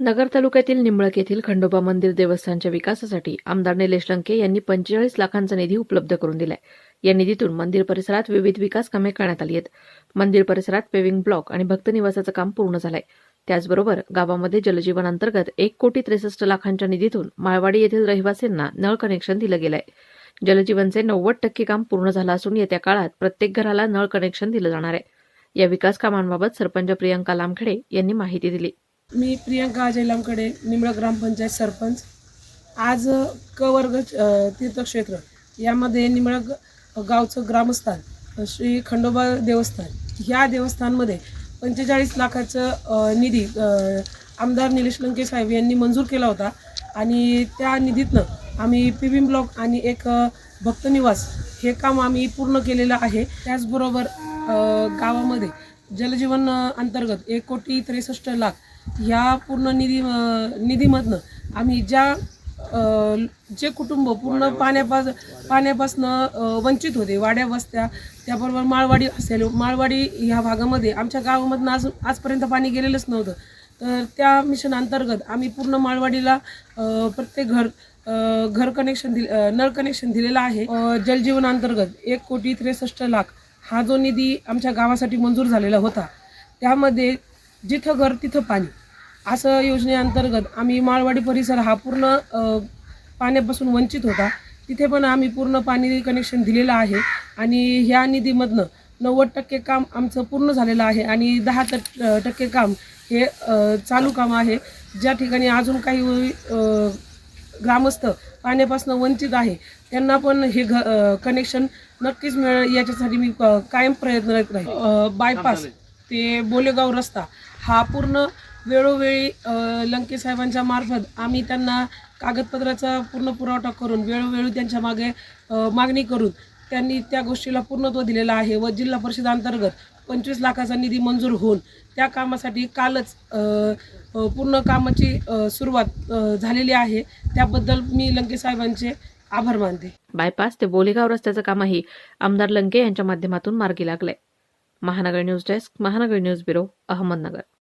नगर तालुक्यातील निंबळक येथील खंडोबा मंदिर देवस्थानच्या विकासासाठी आमदार निलेश लंके यांनी पंचेचाळीस लाखांचा निधी उपलब्ध करून दिलाय. या निधीतून मंदिर परिसरात विविध विकास कामे करण्यात आली आहेत. मंदिर परिसरात पेविंग ब्लॉक आणि भक्त निवासाचं काम पूर्ण झालंय. त्याचबरोबर गावामध्ये जलजीवन अंतर्गत एक कोटी त्रेसष्ट लाखांच्या निधीतून माळवाडी येथील रहिवासींना नळ कनेक्शन दिलं गेलंय. जलजीवनचे नव्वद टक्के काम पूर्ण झालं असून येत्या काळात प्रत्येक घराला नळ कनेक्शन दिलं जाणार आहे. या विकास कामांबाबत सरपंच प्रियंका लामखेडे यांनी माहिती दिली. मी प्रियंका अजय निमळ ग्रामपंचायत सरपंच. आज क वर्ग तीर्थक्षेत्र यामध्ये निमळ गावचं ग्रामस्थान श्री खंडोबा देवस्थान. ह्या देवस्थानमध्ये पंचेचाळीस लाखाचं निधी आमदार निलेश लंके साहेब यांनी मंजूर केला होता. आणि त्या निधीतनं आम्ही पी ब्लॉक आणि एक भक्तनिवास हे काम आम्ही पूर्ण केलेलं आहे. त्याचबरोबर गावामध्ये जलजीवन अंतर्गत एक कोटी त्रेसष्ट लाख ह्या पूर्ण निधी निधीमधनं आम्ही ज्या जे कुटुंब पूर्ण पाण्यापास पाण्यापासनं वंचित होते वाड्या वस्त्या त्याबरोबर माळवाडी असेल माळवाडी ह्या भागामध्ये आमच्या गावामधनं आज आजपर्यंत पाणी गेलेलंच नव्हतं. तर त्या मिशन अंतर्गत आम्ही पूर्ण माळवाडीला प्रत्येक घर घर कनेक्शन दिल नळ कनेक्शन दिलेलं आहे. जलजीवन अंतर्गत एक कोटी त्रेसष्ट लाख हा जो निधी आमच्या गावासाठी मंजूर झालेला होता त्यामध्ये जिथं घर तिथं पाणी. असं योजनेअंतर्गत आम्ही माळवाडी परिसर हा पूर्ण पाण्यापासून वंचित होता. तिथे पण आम्ही पूर्ण पाणी कनेक्शन दिलेलं आहे आणि ह्या निधीमधनं नव्वद टक्के काम आमचं पूर्ण झालेलं आहे आणि दहा त टक्के काम हे चालू काम आहे. ज्या ठिकाणी अजून काही ग्रामस्थ पाण्यापासून वंचित आहे. त्यांना पण हे घ कनेक्शन नक्कीच मिळेल याच्यासाठी मी कायम प्रयत्नरत राहील. बायपास ते बोलेगाव रस्ता हा पूर्ण वेळोवेळी लंकेसाहेबांच्या लंके साहेबांच्या मार्फत आम्ही त्यांना कागदपत्राचा पूर्ण पुरवठा करून वेळोवेळी त्यांच्या मागे मागणी करून त्यांनी त्या गोष्टीला पूर्णत्व दिलेलं आहे व जिल्हा परिषद अंतर्गत पंचवीस लाखाचा निधी मंजूर होऊन त्या कामासाठी कालच पूर्ण कामाची सुरुवात झालेली आहे. त्याबद्दल मी लंके साहेबांचे आभार मानते. बायपास ते बोलेगाव रस्त्याचं कामही आमदार लंके यांच्या माध्यमातून मार्गी लागलंय. Mahanagar news desk Mahanagar news bureau Ahmednagar.